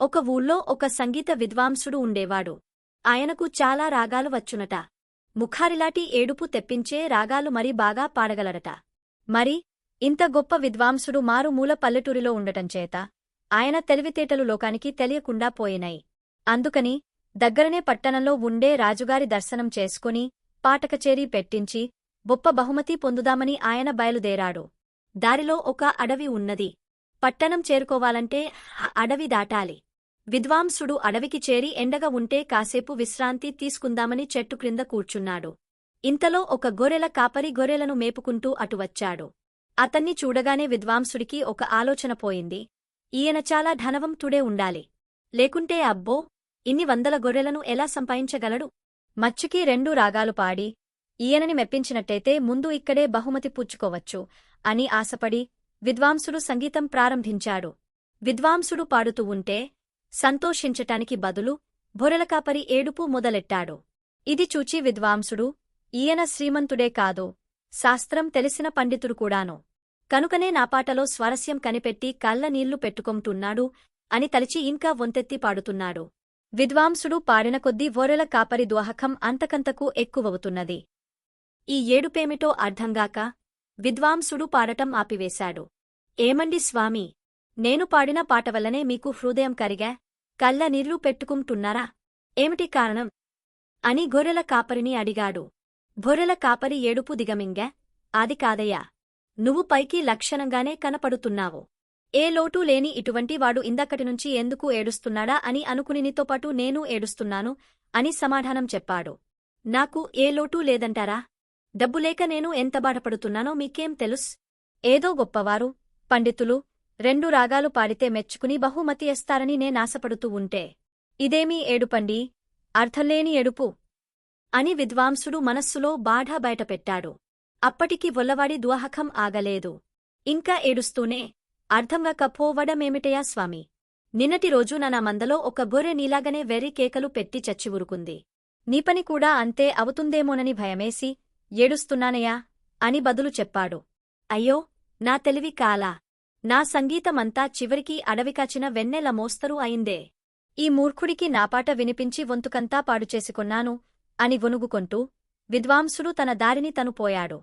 ఒక ఊళ్ళో ఒక సంగీత విద్వాంసుడు ఉండేవాడు. ఆయనకు చాలా రాగాలు వచ్చునట. ముఖారిలాటి ఏడుపు తెప్పించే రాగాలు మరి బాగా పాడగలరట మరి ఇంత గొప్ప విద్వాంసుడు మారుమూల పల్లెటూరిలో ఉండటంచేత ఆయన తెలివితేటలు లోకానికి తెలియకుండా పోయినాయి. అందుకని దగ్గరనే పట్టణంలో ఉండే రాజుగారి దర్శనం చేసుకుని పాటకచేరీ పెట్టించి గొప్ప బహుమతి పొందుదామని ఆయన బయలుదేరాడు. దారిలో ఒక అడవి ఉన్నది. పట్టణం చేరుకోవాలంటే అడవి దాటాలి. విద్వాంసుడు అడవికి చేరి ఎండగా ఉంటే కాసేపు విశ్రాంతి తీసుకుందామని చెట్టు క్రింద కూర్చున్నాడు. ఇంతలో ఒక గొర్రెల కాపరి గొర్రెలను మేపుకుంటూ అటువచ్చాడు అతన్ని చూడగానే విద్వాంసుడికి ఒక ఆలోచన పోయింది. ఈయన చాలా ధనవంతుడే ఉండాలి. లేకుంటే అబ్బో ఇన్ని వందల గొర్రెలను ఎలా సంపాదించగలడు? మచ్చుకి రెండు రాగాలు పాడి ఈయనని మెప్పించినట్టయితే ముందు ఇక్కడే బహుమతి పుచ్చుకోవచ్చు అని ఆశపడి విద్వాంసుడు సంగీతం ప్రారంభించాడు. విద్వాంసుడు పాడుతూ ఉంటే సంతోషించటానికి బదులు బొరెలకాపరి ఏడుపు మొదలెట్టాడు. ఇది చూచి విద్వాంసుడు ఈయన శ్రీమంతుడే కాదు శాస్త్రం తెలిసిన పండితుడు కూడాను. కనుకనే నా పాటలో స్వారస్యం కనిపెట్టి కళ్ళ నీళ్ళు పెట్టుకొంటున్నాడు అని తలిచి ఇంకా వంతెత్తి పాడుతున్నాడు. విద్వాంసుడు పాడిన కొద్దీ వొరెల కాపరి దోహకం అంతకంతకు ఎక్కువవుతున్నది. ఈ ఏడుపేమిటో అర్థంగాక విద్వాంసుడు పాడటం ఆపివేశాడు. ఏమండి స్వామి నేను పాడిన పాట వల్లనే మీకు హృదయం కరిగా కళ్ళ నీళ్ళు పెట్టుకుంటున్నారా? ఏమిటి కారణం? అని గొర్రెల కాపరిని అడిగాడు. గొర్రెల కాపరి ఏడుపు దిగమింగా అది కాదయ్యా నువ్వు పైకి లక్షణంగానే కనపడుతున్నావు. ఏ లోటూ లేని ఇటువంటి వాడు ఇందక్కటి నుంచి ఎందుకు ఏడుస్తున్నాడా అని అనుకుని నీతోపాటు నేను ఏడుస్తున్నాను అని సమాధానం చెప్పాడు. నాకు ఏ లోటూ లేదంటారా? డబ్బులేక నేను ఎంత బాధపడుతున్నానో మీకేం తెలుస్? ఏదో గొప్పవారు పండితులు రెండు రాగాలు పాడితే మెచ్చుకుని బహుమతి ఇస్తారని నేనాశపడుతూ ఉంటే. ఇదేమీ ఏడుపండి? అర్థంలేని ఏడుపు. అని విద్వాంసుడు మనస్సులో బాధ బయటపెట్టాడు. అప్పటికి వొల్లవాడి దువాహకం ఆగలేదు. ఇంకా ఏడుస్తూనే అర్థంగా కప్పోవడమేమిటయా స్వామి? నిన్నటి రోజు నా మందలో ఒక బొర్రె నీలాగనే వెర్రి కేకలు పెట్టి చచ్చి ఉరుకుంది. నీ పని కూడా అంతే అవుతుందేమోనని భయమేసి ఏడుస్తున్నానయా అని బదులు చెప్పాడు. అయ్యో నా తెలివి కాలా? నా సంగీతమంతా చివరికి అడవికాచిన వెన్నెల మోస్తరు అయిందే. ఈ మూర్ఖుడికి నాపాట వినిపించి వంతుకంతా పాడుచేసుకున్నాను అని వొనుగుకొంటూ విద్వాంసుడు తన దారిని తను పోయాడు.